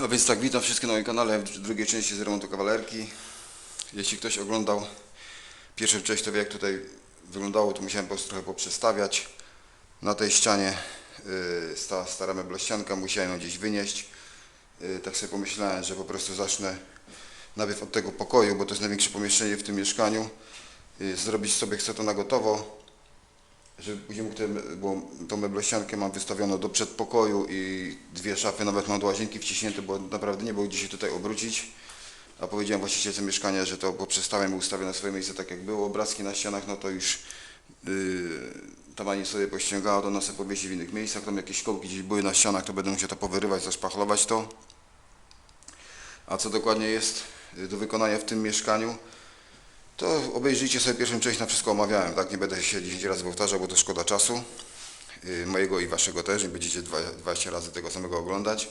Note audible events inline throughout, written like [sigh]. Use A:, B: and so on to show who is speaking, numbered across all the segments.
A: No więc tak, witam wszystkich na moim kanale w drugiej części z remontu kawalerki. Jeśli ktoś oglądał pierwszą część, to wie jak tutaj wyglądało, to musiałem po prostu trochę poprzestawiać. Na tej ścianie y, stała stara meblościanka, musiałem ją gdzieś wynieść. Y, tak sobie pomyślałem, że po prostu zacznę najpierw od tego pokoju, bo to jest największe pomieszczenie w tym mieszkaniu. Y, zrobić sobie chcę to na gotowo żeby później mógł bo tą meblościankę mam wystawioną do przedpokoju i dwie szafy nawet mam do łazienki wciśnięte, bo naprawdę nie było gdzie się tutaj obrócić. A powiedziałem właścicielce mieszkania, że to poprzestałem i ustawię na swoje miejsce tak jak było. Obrazki na ścianach, no to już yy, ta pani sobie pościągała, to ona sobie powiesi w innych miejscach. Tam jakieś kołki gdzieś były na ścianach, to będę musiał to powyrywać, zaszpachlować to. A co dokładnie jest y, do wykonania w tym mieszkaniu, to obejrzyjcie sobie pierwszą część, na wszystko omawiałem, tak? Nie będę się 10 razy powtarzał, bo to szkoda czasu. Yy, mojego i waszego też, nie będziecie dwa- 20 razy tego samego oglądać.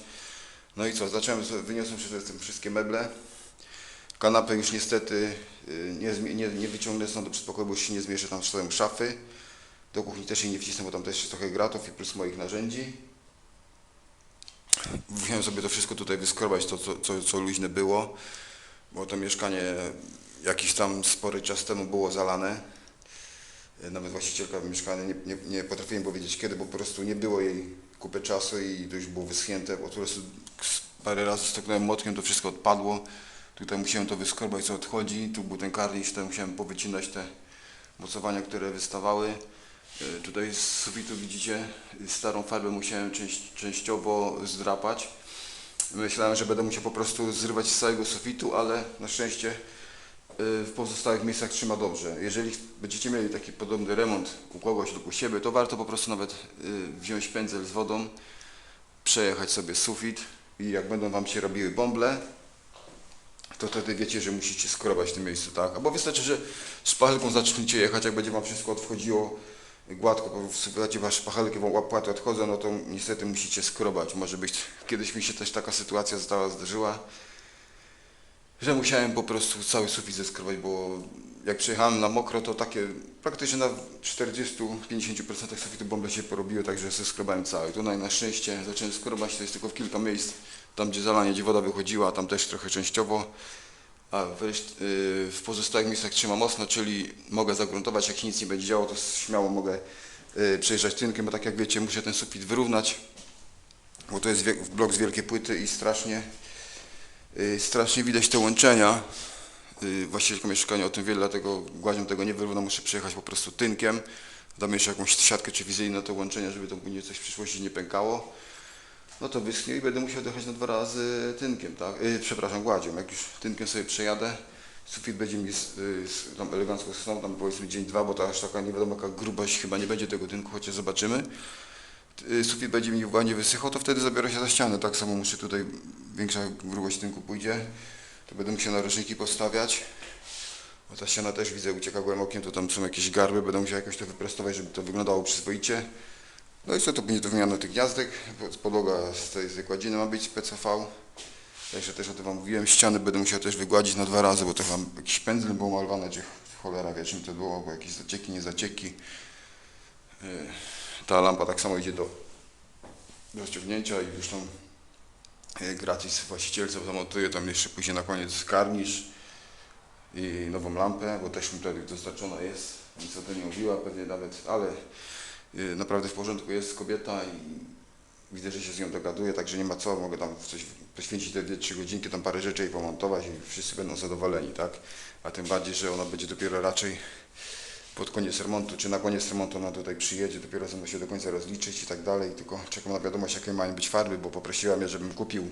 A: No i co, zacząłem, wyniosłem przede wszystkim wszystkie meble. Kanapę już niestety yy, nie, nie, nie wyciągnę stąd do przedpokoju, bo się nie zmieszczę, tam stoją szafy. Do kuchni też jej nie wcisnę, bo tam też jest trochę gratów i plus moich narzędzi. Musiałem sobie to wszystko tutaj wyskrobać, to co, co, co luźne było, bo to mieszkanie jakiś tam spory czas temu było zalane. E, Nawet właścicielka mieszkania nie, nie, nie potrafiłem powiedzieć kiedy, bo po prostu nie było jej kupy czasu i to już było wyschnięte. Po prostu parę razy stoknąłem młotkiem, to wszystko odpadło. Tutaj musiałem to wyskrobać, co odchodzi. Tu był ten karnisz, tutaj musiałem powycinać te mocowania, które wystawały. E, Tutaj z sufitu widzicie starą farbę musiałem część, częściowo zdrapać. Myślałem, że będę musiał po prostu zrywać z całego sufitu, ale na szczęście w pozostałych miejscach trzyma dobrze. Jeżeli będziecie mieli taki podobny remont u kogoś lub u siebie, to warto po prostu nawet y, wziąć pędzel z wodą, przejechać sobie sufit i jak będą Wam się robiły bąble, to wtedy wiecie, że musicie skrobać w tym miejscu, tak? Albo wystarczy, że szpachelką [laughs] zaczniecie jechać, jak będzie Wam wszystko odchodziło gładko, bo w suficie Wasze szpachelki Wam łapłaty odchodzą, no to niestety musicie skrobać. Może być, kiedyś mi się też taka sytuacja została, zdarzyła, że musiałem po prostu cały sufit zeskrobać, bo jak przejechałem na mokro, to takie praktycznie na 40-50% sufitu bąble się porobiły, także zeskrobałem cały. Tutaj na szczęście zacząłem skrobać, to jest tylko w kilka miejsc, tam gdzie zalanie, gdzie woda wychodziła, tam też trochę częściowo, a w, reszt- yy, w pozostałych miejscach trzyma mocno, czyli mogę zagruntować, jak się nic nie będzie działo, to śmiało mogę yy, przejeżdżać tynkiem, bo tak jak wiecie, muszę ten sufit wyrównać, bo to jest blok z wielkiej płyty i strasznie Strasznie widać te łączenia. Yy, Właścicielka mieszkania o tym wie, dlatego gładzią tego nie wyrówna, muszę przejechać po prostu tynkiem. Dam jeszcze jakąś siatkę czy wizyjną na to łączenia, żeby to później coś w przyszłości nie pękało. No to wyschnie i będę musiał dojechać na dwa razy tynkiem, tak? Yy, przepraszam, gładzią. Jak już tynkiem sobie przejadę, sufit będzie mi tam elegancko schną, tam powiedzmy dzień, dwa, bo to aż taka nie wiadomo jaka grubość chyba nie będzie tego tynku, chociaż zobaczymy y, sufit będzie mi ładnie wysychał, to wtedy zabiorę się za ścianę. Tak samo muszę tutaj, większa grubość tynku pójdzie, to będę musiał narożniki postawiać. Bo ta ściana też widzę ucieka gołym okiem, to tam są jakieś garby, będę musiał jakoś to wyprostować, żeby to wyglądało przyzwoicie. No i co, to będzie do wymiany tych gniazdek, Pod- podłoga z tej wykładziny ma być z PCV. Jeszcze też o tym wam mówiłem, ściany będę musiał też wygładzić na dwa razy, bo to tam jakiś pędzel był malowane, czy cholera wie czym to było, bo jakieś zacieki, nie zacieki. Y, Ta lampa tak samo idzie do do ściągnięcia i już tam e, gratis właścicielce zamontuję tam jeszcze później na koniec karnisz i nową lampę, bo też mi tutaj dostarczona jest, nic o tym nie mówiła pewnie nawet, ale e, naprawdę w porządku jest kobieta i widzę, że się z nią dogaduję, także nie ma co, mogę tam coś poświęcić te 2-3 godzinki, tam parę rzeczy jej pomontować i wszyscy będą zadowoleni, tak? A tym bardziej, że ona będzie dopiero raczej pod koniec remontu, czy na koniec remontu ona tutaj przyjedzie, dopiero ze mną się do końca rozliczyć i tak dalej, tylko czekam na wiadomość jakie mają być farby, bo poprosiła mnie, żebym kupił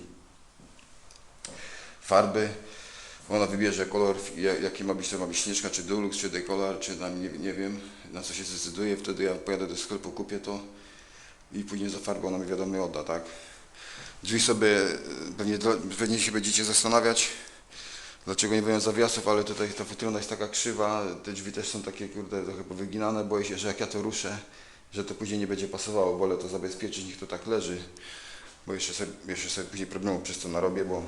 A: farby. Ona wybierze kolor, ja- jaki ma być, to ma być śnieżka, czy Dulux, czy Decolor, czy tam nie, nie wiem, na co się zdecyduje, wtedy ja pojadę do sklepu, kupię to i później za farbę ona mi wiadomo odda, tak? Drzwi sobie e, pewnie, pewnie się będziecie zastanawiać, dlaczego nie mają zawiasów, ale tutaj ta futryna jest taka krzywa, te drzwi też są takie kurde trochę powyginane, boję się, że jak ja to ruszę, że to później nie będzie pasowało, wolę to zabezpieczyć, niech to tak leży, bo jeszcze sobie, jeszcze sobie później problemu przez to narobię, bo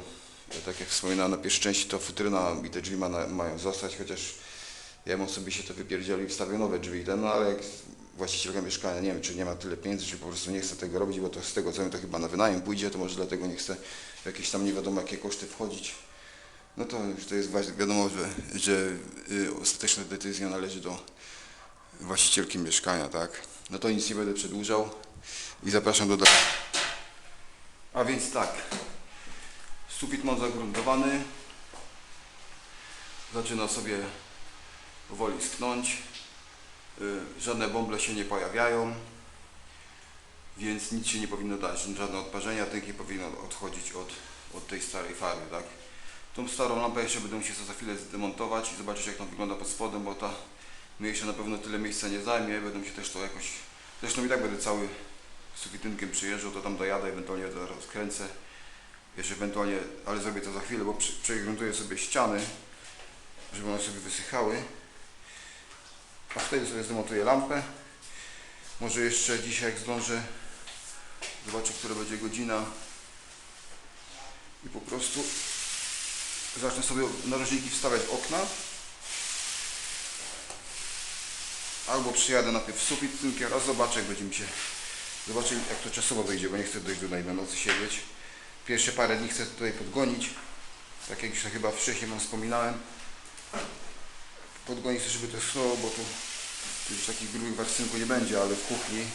A: tak jak wspominałem na pierwszej części, to futryna i te drzwi ma, mają zostać, chociaż ja bym sobie się to wypierdzieli i wstawił nowe drzwi, no ale jak właścicielka mieszkania, nie wiem, czy nie ma tyle pieniędzy, czy po prostu nie chce tego robić, bo to z tego co wiem, to chyba na wynajem pójdzie, to może dlatego nie chce jakieś tam nie wiadomo jakie koszty wchodzić no to już to jest wiadomo, że, że y, ostateczna decyzja należy do właścicielki mieszkania, tak? No to nic nie będę przedłużał i zapraszam do dalej. A więc tak, sufit mam zagruntowany, zaczyna sobie powoli schnąć, y, żadne bąble się nie pojawiają, więc nic się nie powinno dać, żadne odparzenia, tylko powinno odchodzić od, od tej starej farby, tak? Tą starą lampę jeszcze będę musiał za chwilę zdemontować i zobaczyć jak to wygląda pod spodem, bo ta mniejsza na pewno tyle miejsca nie zajmie, będę się też to jakoś, zresztą i tak będę cały sufitynkiem przyjeżdżał, to tam dojadę, ewentualnie rozkręcę, jeszcze ewentualnie, ale zrobię to za chwilę, bo przegruntuję sobie ściany, żeby one sobie wysychały, a wtedy sobie zdemontuję lampę, może jeszcze dzisiaj jak zdążę, zobaczę, która będzie godzina. I po prostu zacznę sobie narożniki wstawiać w okna. Albo przyjadę najpierw w sufit tym raz zobaczę, jak będzie mi się. Zobaczę jak to czasowo wyjdzie, bo nie chcę dojść tutaj na nocy siedzieć. Pierwsze parę dni chcę tutaj podgonić. Tak jak już chyba wcześniej wam wspominałem. Podgonić chcę, żeby to schło, bo tu tu już takich grubych warstynku nie będzie, ale w kuchni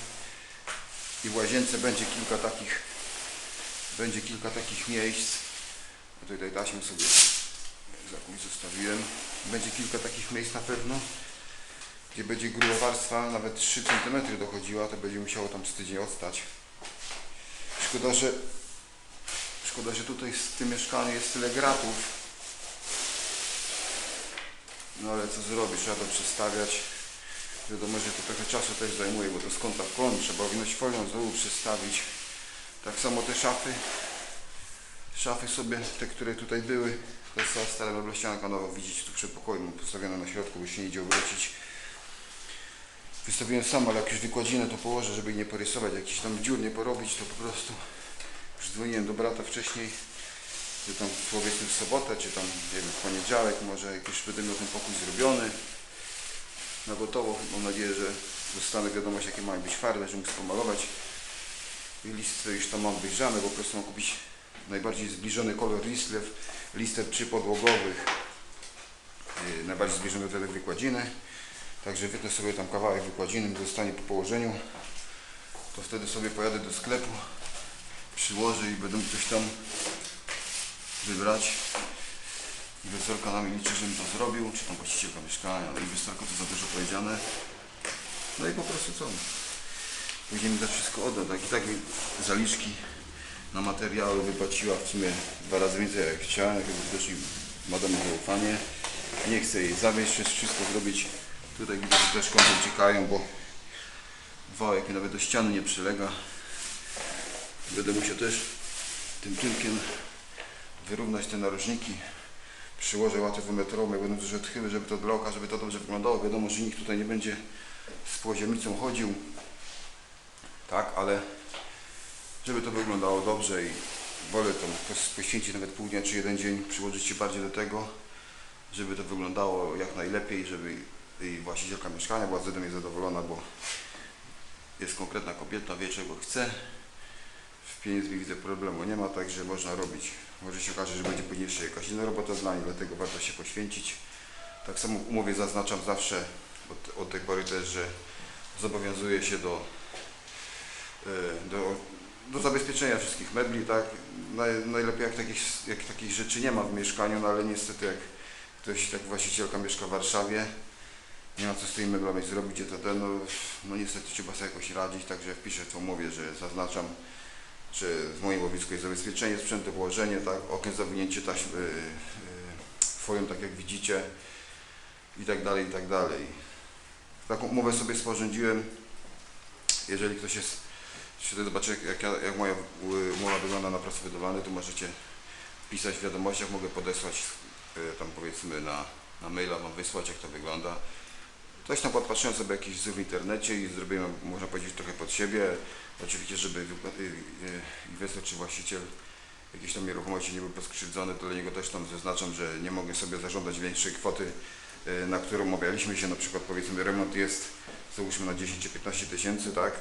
A: i w łazience będzie kilka takich będzie kilka takich miejsc. Tutaj taśmę sobie jakąś zostawiłem. Będzie kilka takich miejsc na pewno, gdzie będzie gruba warstwa, nawet 3 cm dochodziła, to będzie musiało tam z tydzień odstać. Szkoda, że szkoda, że tutaj w tym mieszkaniu jest tyle gratów. No ale co zrobić, trzeba to przestawiać. Wiadomo, że to trochę czasu też zajmuje, bo to z kąta w kąt trzeba owinąć folią, znowu przestawić. Tak samo te szafy. Szafy sobie, te które tutaj były, to jest cała stara meblościanka nowa, widzicie tu przed pokojem postawiona na środku, bo się nie idzie obrócić. Wystawiłem sam, ale jak już wykładzinę to położę, żeby nie porysować, jakiś tam dziur nie porobić, to po prostu już dzwoniłem do brata wcześniej, że tam powiedzmy w sobotę, czy tam nie wiem, w poniedziałek może jak już będę miał ten pokój zrobiony na gotowo. Mam nadzieję, że dostanę wiadomość jakie mają być farby, że mógł spomalować. I listwy już tam mam wyjrzane, bo po prostu mam kupić najbardziej zbliżony kolor listw, listew przypodłogowych, yy, najbardziej zbliżony do wykładziny. Także wytnę sobie tam kawałek wykładziny, zostanie po położeniu. To wtedy sobie pojadę do sklepu, przyłożę i będę coś tam wybrać. Inwestorka na mnie liczy, żebym to zrobił, czy tam właścicielka mieszkania, ale inwestorka to za dużo powiedziane. No i po prostu co? Później mi to wszystko odda, tak i tak zaliczki na materiały wypłaciła w sumie dwa razy więcej jak chciałem, jak widocznie ma do mnie zaufanie. Nie chcę jej zawieść, wszystko zrobić. Tutaj widzę, że też kąty uciekają, bo wałek nawet do ściany nie przylega. Będę musiał też tym tynkiem wyrównać te narożniki przyłożę jak będą duże odchyły, żeby to dla oka, żeby to dobrze wyglądało. Wiadomo, że nikt tutaj nie będzie z poziomicą chodził, tak, ale żeby to wyglądało dobrze i wolę tam poświęcić nawet pół dnia czy jeden dzień, przyłożyć się bardziej do tego, żeby to wyglądało jak najlepiej, żeby i właścicielka mieszkania była ze mnie zadowolona, bo jest konkretna kobieta, wie czego chce. W pieniędzmi widzę problemu nie ma, także można robić. Może się okaże, że będzie później jeszcze jakaś inna robota dla niej, dlatego warto się poświęcić. Tak samo w umowie zaznaczam zawsze od, od tej pory też, że zobowiązuję się do, e, do, do zabezpieczenia wszystkich mebli, tak? Naj, najlepiej jak takich, jak takich rzeczy nie ma w mieszkaniu, no ale niestety jak ktoś, jak właścicielka mieszka w Warszawie, nie ma co z tymi meblami zrobić, itd. No, no niestety trzeba sobie jakoś radzić, także wpiszę w umowie, że zaznaczam że w moim łowisku jest zabezpieczenie sprzętu, położenie, tak, okien zawinięcie taśmy yy, yy, folią, tak jak widzicie i tak dalej, i tak dalej. Taką umowę sobie sporządziłem. Jeżeli ktoś jest, chce zobaczyć jak, ja, jak moja y, umowa wygląda na pracy wydawalnej, to możecie pisać w wiadomościach, mogę podesłać yy, tam powiedzmy na, na maila wam wysłać jak to wygląda. Coś tam podpatrzyłem sobie jakiś wzór w internecie i zrobiłem, można powiedzieć, trochę pod siebie. Oczywiście, żeby y- y- inwestor czy właściciel jakiejś tam nieruchomości nie był poskrzywdzony, to dla niego też tam zaznaczam, że nie mogę sobie zażądać większej kwoty y, na którą umawialiśmy się, na przykład powiedzmy remont jest załóżmy na 10 czy 15 tysięcy, tak?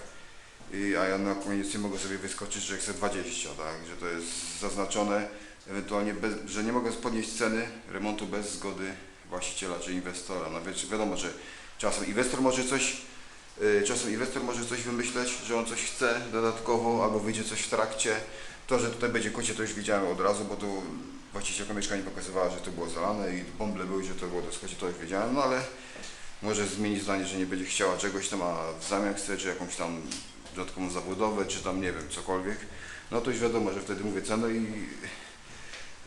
A: I, a ja na koniec nie mogę sobie wyskoczyć, że chcę 20, tak? Że to jest zaznaczone, ewentualnie, bez, że nie mogę podnieść ceny remontu bez zgody właściciela czy inwestora. No więc wiadomo, że czasem inwestor może coś, y, czasem inwestor może coś wymyśleć, że on coś chce dodatkowo, albo wyjdzie coś w trakcie. To, że tutaj będzie kocie, to już wiedziałem od razu, bo tu właścicielka mieszkania pokazywała, że to było zalane i bąble były, że to było do skocie, to już wiedziałem, no ale może zmienić zdanie, że nie będzie chciała czegoś tam, a w zamian chce, czy jakąś tam dodatkową zabudowę, czy tam nie wiem, cokolwiek, no to już wiadomo, że wtedy mówię cenę i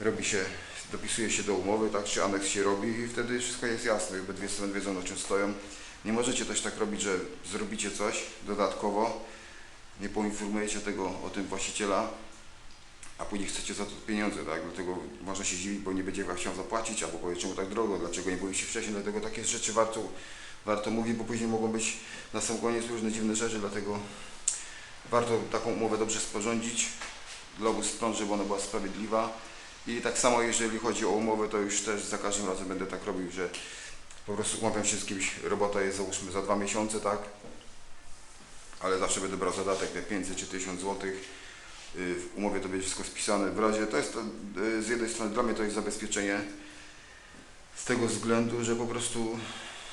A: robi się, dopisuje się do umowy, tak, czy aneks się robi i wtedy wszystko jest jasne, obydwie strony wiedzą na czym stoją. Nie możecie też tak robić, że zrobicie coś dodatkowo, nie poinformujecie tego o tym właściciela, a później chcecie za to pieniądze, tak? Dlatego można się dziwić, bo nie będzie chciał zapłacić, albo powie, czemu tak drogo, dlaczego nie byliście wcześniej, dlatego takie rzeczy warto, warto mówić, bo później mogą być na sam koniec różne dziwne rzeczy, dlatego warto taką umowę dobrze sporządzić dla obu stron, żeby ona była sprawiedliwa. I tak samo jeżeli chodzi o umowę, to już też za każdym razem będę tak robił, że po prostu umawiam się z kimś, robota jest załóżmy za dwa miesiące, tak? Ale zawsze będę brał zadatek te 500 czy 1000 złotych. Y, W umowie to będzie wszystko spisane. W razie to jest to, y, z jednej strony dla mnie to jest zabezpieczenie z tego względu, że po prostu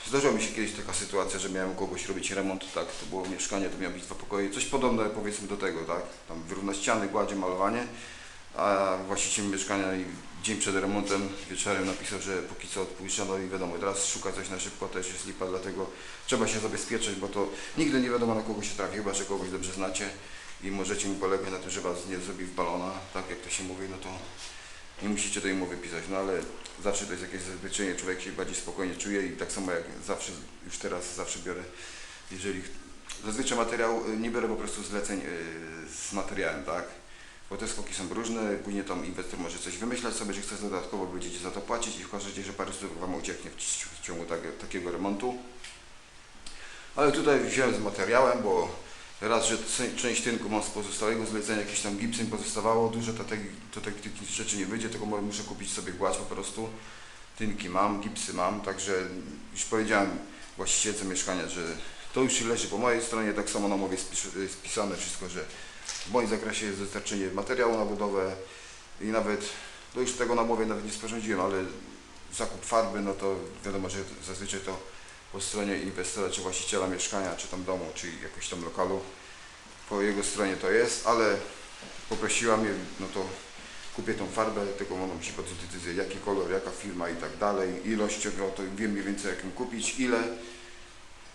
A: zdarzyła mi się kiedyś taka sytuacja, że miałem kogoś robić remont, tak, to było mieszkanie, to miało być dwa pokoje, coś podobne powiedzmy do tego, tak, tam wyrównać ściany, gładzie, malowanie, a właściciel mieszkania i dzień przed remontem wieczorem napisał, że póki co odpuszcza, no i wiadomo, teraz szuka coś na szybko, też jest lipa, dlatego trzeba się zabezpieczyć, bo to nigdy nie wiadomo na kogo się trafi, chyba że kogoś dobrze znacie i możecie mu polegać na tym, że was nie zrobi w balona, tak jak to się mówi, no to nie musicie tej umowy pisać, no ale zawsze to jest jakieś zabezpieczenie, człowiek się bardziej spokojnie czuje i tak samo jak zawsze, już teraz zawsze biorę, jeżeli zazwyczaj materiał, y, nie biorę po prostu zleceń y, z materiałem, tak, bo te skoki są różne, później tam inwestor może coś wymyślać sobie, że chce dodatkowo, będziecie za to płacić i okaże że parę stów Wam ucieknie w, ci- w ciągu tak, takiego remontu. Ale tutaj wziąłem z materiałem, bo raz, że część tynku mam z pozostałego zlecenia, jakieś tam gipsy mi pozostawało, dużo to, te, to te, rzeczy nie wyjdzie, tylko muszę kupić sobie gładź po prostu. Tynki mam, gipsy mam, także już powiedziałem właścicielce mieszkania, że to już leży po mojej stronie, tak samo na umowie spisane wszystko, że w moim zakresie jest dostarczenie materiału na budowę i nawet, no już tego na umowie nawet nie sporządziłem, ale zakup farby, no to wiadomo, że zazwyczaj to po stronie inwestora, czy właściciela mieszkania, czy tam domu, czy jakiegoś tam lokalu, po jego stronie to jest, ale poprosiła mnie, no to kupię tą farbę, tylko ona musi podjąć decyzję, jaki kolor, jaka firma i tak dalej, ilościowo, to wiem mniej więcej jak ją kupić, ile,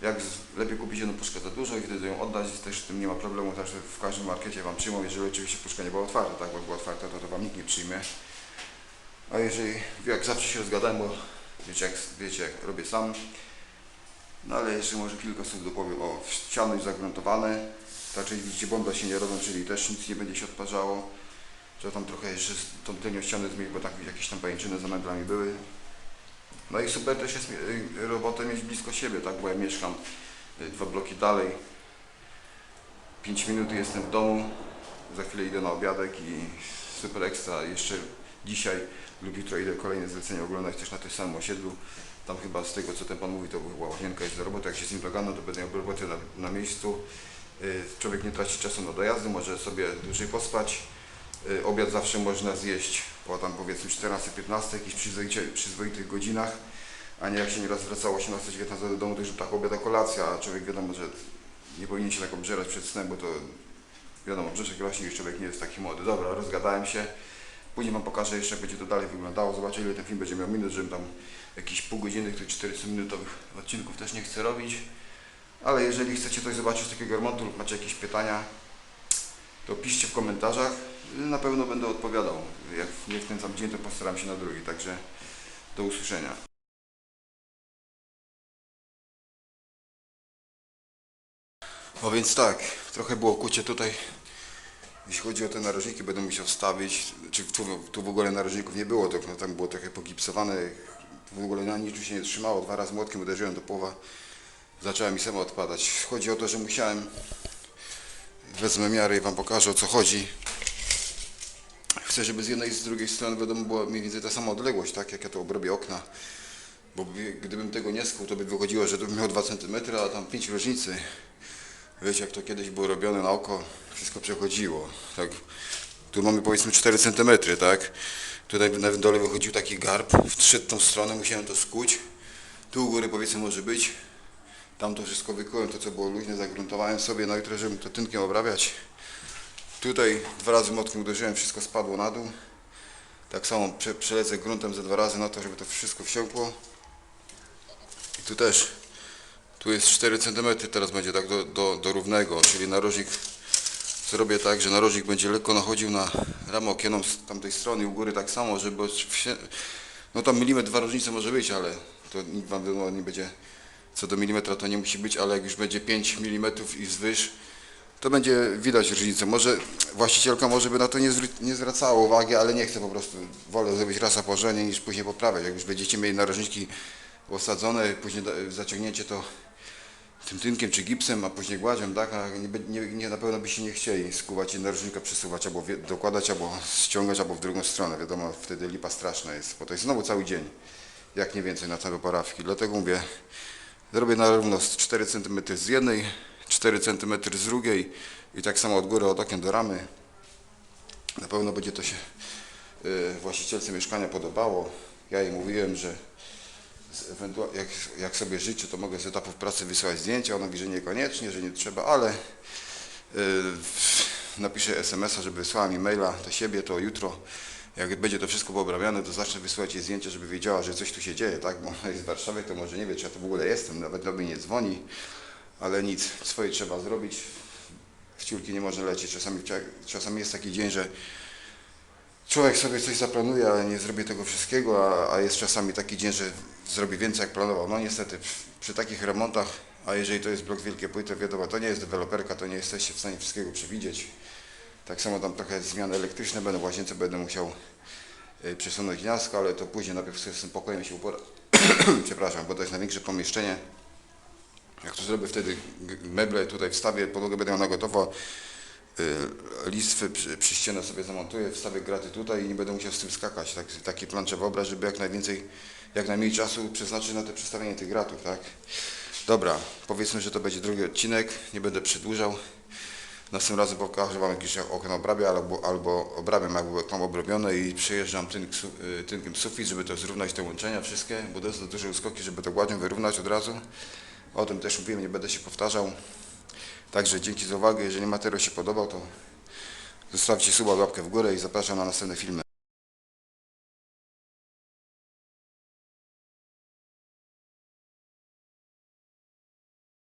A: jak z- lepiej kupić jedną puszkę za dużo i wtedy ją oddać, też z tym nie ma problemu, także w każdym markecie Wam przyjmą, jeżeli oczywiście puszka nie była otwarta, tak, bo była otwarta, to, to Wam nikt nie przyjmie. A jeżeli, jak zawsze się rozgadałem, bo wiecie jak, wiecie jak robię sam, no ale jeszcze może kilka słów dopowiem o ściany już zagruntowane, raczej widzicie bomba się nie robią, czyli też nic nie będzie się odparzało. Trzeba tam trochę jeszcze tą tylnią ścianę zmienić, bo tak jakieś tam pajęczyny za meblami były. No i super też jest y, robotę mieć blisko siebie, tak, bo ja mieszkam y, dwa bloki dalej. 5 minut jestem w domu, za chwilę idę na obiadek i super ekstra. Jeszcze dzisiaj lub jutro idę kolejne zlecenie oglądać też na tym samym osiedlu. Tam chyba z tego co ten pan mówi, to była łazienka jest do roboty. Jak się z nim dogadam, to będę miał robotę na, na miejscu. Y, Człowiek nie traci czasu na dojazdy, może sobie dłużej pospać. Y, Obiad zawsze można zjeść po tam powiedzmy 14-15, jakichś przyzwoicie, przyzwoitych godzinach, a nie jak się nieraz wracało 18-19 do domu, to już tak obiad, a kolacja, a człowiek wiadomo, że nie powinien się tak obżerać przed snem, bo to wiadomo, brzuszek rośnie i człowiek nie jest taki młody. Dobra, rozgadałem się. Później Wam pokażę jeszcze, jak będzie to dalej wyglądało. Zobaczę, ile ten film będzie miał minut, żebym tam jakiś pół godziny, tych 400-minutowych odcinków też nie chcę robić. Ale jeżeli chcecie coś zobaczyć z takiego remontu lub macie jakieś pytania, to piszcie w komentarzach. Na pewno będę odpowiadał. Jak nie w ten sam dzień, to postaram się na drugi. Także do usłyszenia. No więc tak, trochę było kucie tutaj. Jeśli chodzi o te narożniki, będę musiał wstawić. Czy tu, tu w ogóle narożników nie było, to no, tam było trochę pogipsowane. W ogóle na nic się nie trzymało. Dwa razy młotkiem uderzyłem do połowa. Zaczęła mi sama odpadać. Chodzi o to, że musiałem. Wezmę miarę i Wam pokażę o co chodzi. Chcę, żeby z jednej i z drugiej strony wiadomo była mniej więcej ta sama odległość, tak jak ja to obrobię okna. Bo by- gdybym tego nie skuł, to by wychodziło, że tu bym miał 2 cm, a tam 5 różnicy. Wiecie, jak to kiedyś było robione na oko, wszystko przechodziło. Tak. Tu mamy powiedzmy 4 cm, tak? Tutaj na dole wychodził taki garb, wszedł tą stronę, musiałem to skuć. Tu u góry powiedzmy może być. Tam to wszystko wykułem, to co było luźne, zagruntowałem sobie, no i trochę, żeby to tynkiem obrabiać. Tutaj dwa razy młotkiem uderzyłem, wszystko spadło na dół. Tak samo prze, przelecę gruntem ze dwa razy na to, żeby to wszystko wsiąkło. I tu też, tu jest 4 cm, teraz będzie tak do, do, do równego, czyli narożnik zrobię tak, że narożnik będzie lekko nachodził na ramę okienną z tamtej strony u góry tak samo, żeby no tam milimetr, dwa różnice może być, ale to nikt wam wiadomo nie będzie co do milimetra to nie musi być, ale jak już będzie 5 mm i wzwyż, to będzie widać różnicę. Może właścicielka może by na to nie, nie zwracała uwagi, ale nie chcę po prostu, wolę zrobić raz na porządnie niż później poprawiać. Jak już będziecie mieli narożniki osadzone, później zaciągnięcie to tym tynkiem czy gipsem, a później gładzią, tak, a nie, nie, nie, na pewno by się nie chcieli skuwać i narożnika przesuwać, albo wie, dokładać, albo ściągać, albo w drugą stronę. Wiadomo, wtedy lipa straszna jest, bo to jest znowu cały dzień, jak nie więcej na całe porawki. Dlatego mówię, Zrobię na równo z 4 cm z jednej, 4 cm z drugiej i tak samo od góry od okien do ramy. Na pewno będzie to się y, właścicielce mieszkania podobało. Ja jej mówiłem, że jak, jak sobie życzy, to mogę z etapów pracy wysyłać zdjęcia. Ona mówi, że niekoniecznie, że nie trzeba, ale y, napiszę SMS-a, żeby wysłała mi maila do siebie, to jutro jak będzie to wszystko poobrabiane, to zacznę wysyłać jej zdjęcia, żeby wiedziała, że coś tu się dzieje, tak? Bo ona jest w Warszawie, to może nie wie, czy ja tu w ogóle jestem, nawet do mnie nie dzwoni, ale nic, swoje trzeba zrobić. W ciurki nie można lecieć. Czasami, czasami jest taki dzień, że człowiek sobie coś zaplanuje, ale nie zrobi tego wszystkiego, a, a jest czasami taki dzień, że zrobi więcej jak planował. No niestety, przy, takich remontach, a jeżeli to jest blok wielkie płyty, wiadomo, to nie jest deweloperka, to nie jesteście w stanie wszystkiego przewidzieć. Tak samo tam trochę zmiany elektryczne będą, w łazience będę musiał y, przesunąć gniazdko, ale to później najpierw sobie z tym pokojem się upora. [clears throat] Przepraszam, bo to jest największe pomieszczenie. Jak to zrobię wtedy meble tutaj wstawię, podłogę będę miał na gotowo, listwy przy, przy ścianę sobie zamontuję, wstawię graty tutaj i nie będę musiał z tym skakać. Tak, taki plan trzeba obrać, żeby jak najwięcej, jak najmniej czasu przeznaczyć na te przestawienie tych gratów, tak? Dobra, powiedzmy, że to będzie drugi odcinek, nie będę przedłużał. Następnym razem pokażę Wam jakieś okno obrabię albo, albo obrabiam jakby tam obrobione i przejeżdżam tynk, y, tynkiem sufit, żeby to zrównać te łączenia wszystkie, bo to duże uskoki, żeby to gładzią wyrównać od razu. O tym też mówiłem, nie będę się powtarzał. Także dzięki za uwagę, jeżeli materiał się podobał, to zostawcie suba, łapkę w górę i zapraszam na następne filmy.